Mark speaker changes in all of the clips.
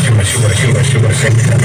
Speaker 1: శంకర శివ శివ శివ శివ శంకర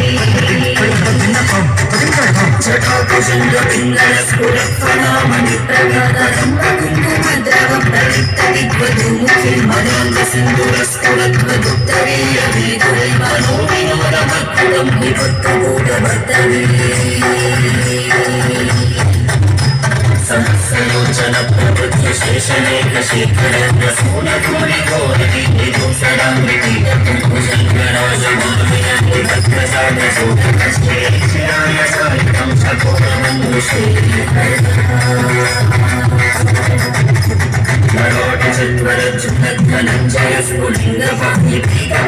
Speaker 2: సహస్రలోచన ప్రవృత్తి శేషలేఖ శేఖర ప్రసూన मङ्गलं जयस्फुलिङ्गवाणि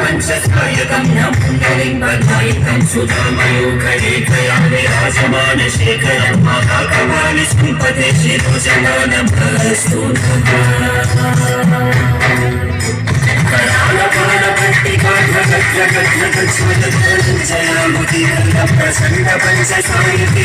Speaker 2: पञ्चस्थायकं न पुण्डलिं बद्मायकं सुधामयूखले कया विराजमानशेखरं महाकमानि सम्पदे शिरोजमानभस्तु प्रसन्न पञ्चसायते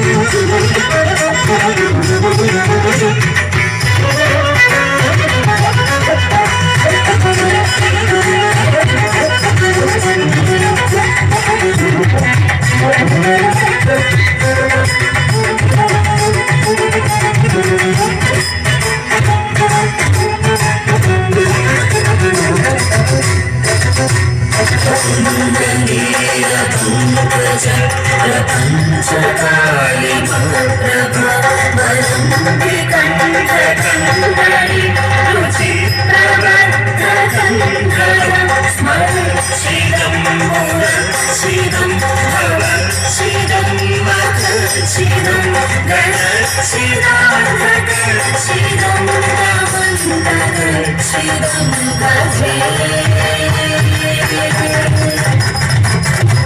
Speaker 2: Thank you. प्रपञ्चकालि भवप्रभा वदन्ति कण्ठकण्ठरि रुचि प्रवर्तकण्ठर स्मर श्रीदम्बुर श्रीदं भव श्रीदं मख श्रीदं गण श्रीदार्थक श्रीदं रामन्तक श्रीदं भजे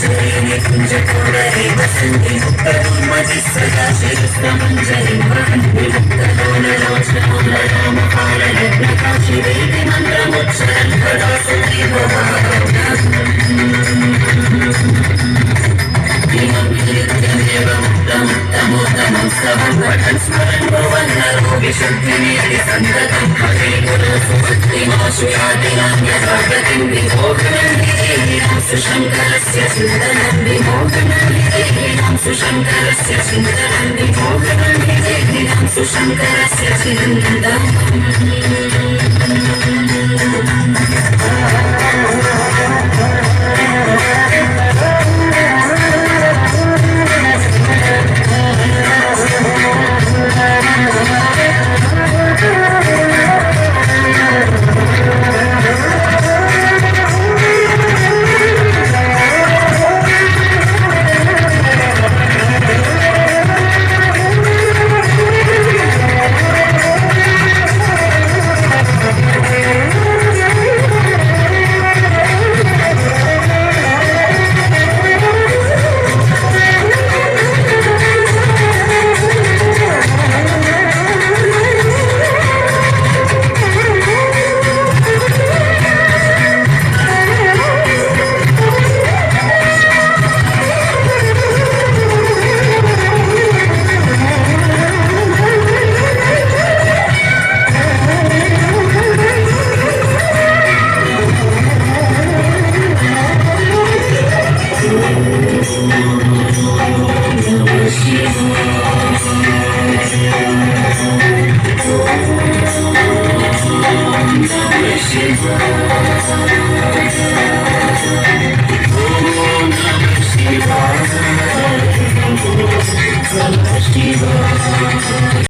Speaker 2: श्रेयने तुञ्जपूरये वसन्ति मुक्तदुर्मजि सदा शिरस्तमञ्जये महन् सुशङ्करस्य सुन्दरं विमोहनं विदेहिनां सुशङ्करस्य सुन्दरं विमोहनं विदेहिनां सुशङ्करस्य सुन्दरम्